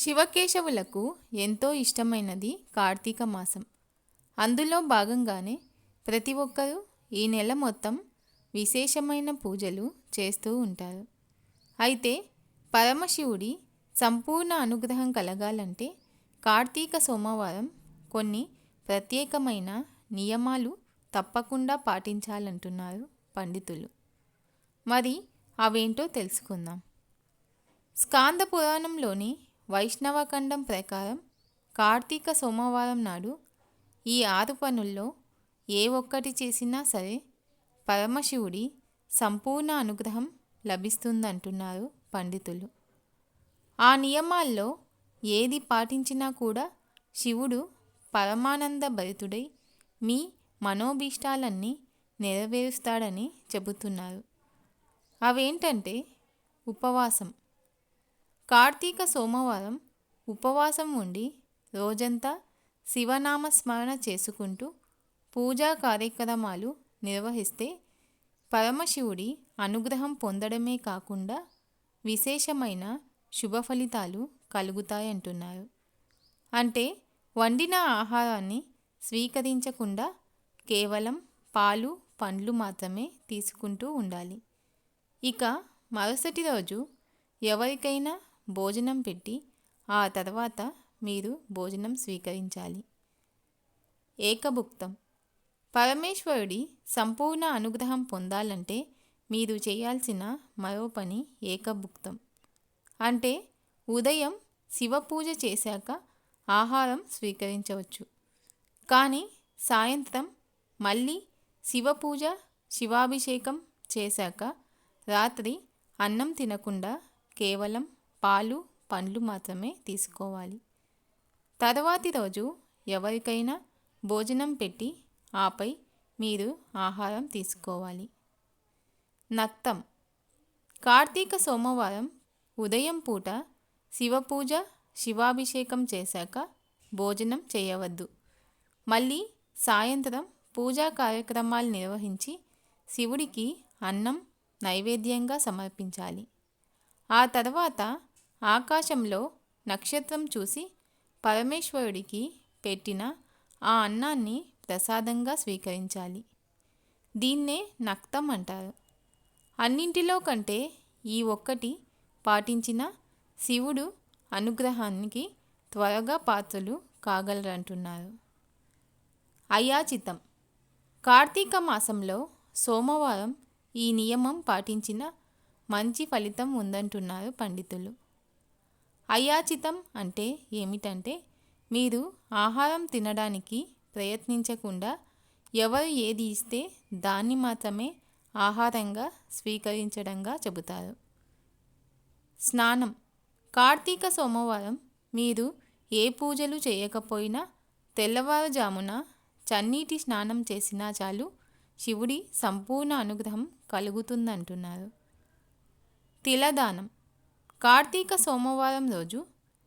శివకేశవులకు ఎంతో ఇష్టమైనది కార్తీక మాసం. అందులో భాగంగానే ప్రతి ఒక్కరూ ఈ నెల మొత్తం విశేషమైన పూజలు చేస్తూ ఉంటారు. అయితే పరమశివుడి సంపూర్ణ అనుగ్రహం కలగాలంటే కార్తీక సోమవారం కొన్ని ప్రత్యేకమైన నియమాలు తప్పకుండా పాటించాలంటున్నారు పండితులు. మరి అవేంటో తెలుసుకుందాం. స్కాంద పురాణంలోని వైష్ణవఖండం ప్రకారం కార్తీక సోమవారం నాడు ఈ ఆరు పనుల్లో ఏ ఒక్కటి చేసినా సరే పరమశివుడి సంపూర్ణ అనుగ్రహం లభిస్తుందంటున్నారు పండితులు. ఆ నియమాల్లో ఏది పాటించినా కూడా శివుడు పరమానంద భరితుడై మీ మనోభీష్టాలన్నీ నెరవేరుస్తాడని చెబుతున్నారు. అవేంటంటే ఉపవాసం. కార్తీక సోమవారం ఉపవాసం ఉండి రోజంతా శివనామ స్మరణ చేసుకుంటూ పూజా కార్యక్రమాలు నిర్వహిస్తే పరమశివుడి అనుగ్రహం పొందడమే కాకుండా విశేషమైన శుభ ఫలితాలు కలుగుతాయంటున్నారు. అంటే వండిన ఆహారాన్ని స్వీకరించకుండా కేవలం పాలు పండ్లు మాత్రమే తీసుకుంటూ ఉండాలి. ఇక మరుసటి రోజు ఎవరికైనా భోజనం పెట్టి ఆ తర్వాత మీరు భోజనం స్వీకరించాలి. ఏకభుక్తం. పరమేశ్వరుడి సంపూర్ణ అనుగ్రహం పొందాలంటే మీరు చేయాల్సిన మరో పని ఏకభుక్తం. అంటే ఉదయం శివ పూజ చేశాక ఆహారం స్వీకరించవచ్చు. కానీ సాయంత్రం మళ్ళీ శివ పూజ శివాభిషేకం చేశాక రాత్రి అన్నం తినకుండా కేవలం పాలు పండ్లు మాత్రమే తీసుకోవాలి. తర్వాతి రోజు ఎవరికైనా భోజనం పెట్టి ఆపై మీరు ఆహారం తీసుకోవాలి. నక్తం. కార్తీక సోమవారం ఉదయం పూట శివపూజ శివాభిషేకం చేశాక భోజనం చేయవద్దు. మళ్ళీ సాయంత్రం పూజా కార్యక్రమాలు నిర్వహించి శివుడికి అన్నం నైవేద్యంగా సమర్పించాలి. ఆ తర్వాత ఆకాశంలో నక్షత్రం చూసి పరమేశ్వరుడికి పెట్టిన ఆ అన్నాన్ని ప్రసాదంగా స్వీకరించాలి. దీన్నే నక్తం అంటారు. అన్నింటిలో కంటే ఈ ఒక్కటి పాటించిన శివుడు అనుగ్రహానికి త్వరగా పాత్రలు కాగలరంటున్నారు. అయాచితం. కార్తీక మాసంలో సోమవారం ఈ నియమం పాటించిన మంచి ఫలితం ఉందంటున్నారు పండితులు. అయాచితం అంటే ఏమిటంటే మీరు ఆహారం తినడానికి ప్రయత్నించకుండా ఎవరు ఏది ఇస్తే దాన్ని మాత్రమే ఆహారంగా స్వీకరించడంగా చెబుతారు. స్నానం. కార్తీక సోమవారం మీరు ఏ పూజలు చేయకపోయినా తెల్లవారుజామున చన్నీటి స్నానం చేసినా చాలు శివుడి సంపూర్ణ అనుగ్రహం కలుగుతుందంటున్నారు. తిలదానం. కార్తీక సోమవారం రోజు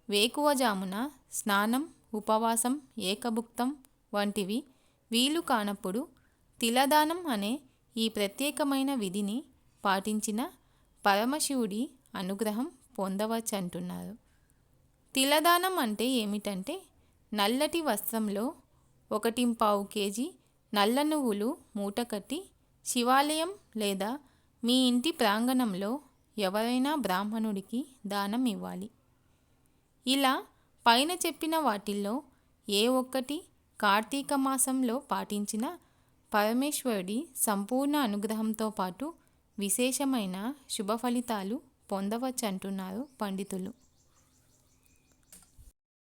వేకువజామున స్నానం ఉపవాసం ఏకభుక్తం వంటివి వీలు కానప్పుడు తిలదానం అనే ఈ ప్రత్యేకమైన విధిని పాటించిన పరమశివుడి అనుగ్రహం పొందవచ్చంటున్నారు. తిలదానం అంటే ఏమిటంటే నల్లటి వస్త్రంలో ఒకటింపావు కేజీ నల్ల నువ్వులు మూటకట్టి శివాలయం లేదా మీ ఇంటి ప్రాంగణంలో ఎవరైనా బ్రాహ్మణుడికి దానం ఇవ్వాలి. ఇలా పైన చెప్పిన వాటిల్లో ఏ ఒక్కటి కార్తీక మాసంలో పాటించిన పరమేశ్వరుడి సంపూర్ణ అనుగ్రహంతో పాటు విశేషమైన శుభ ఫలితాలు పొందవచ్చంటున్నారు పండితులు.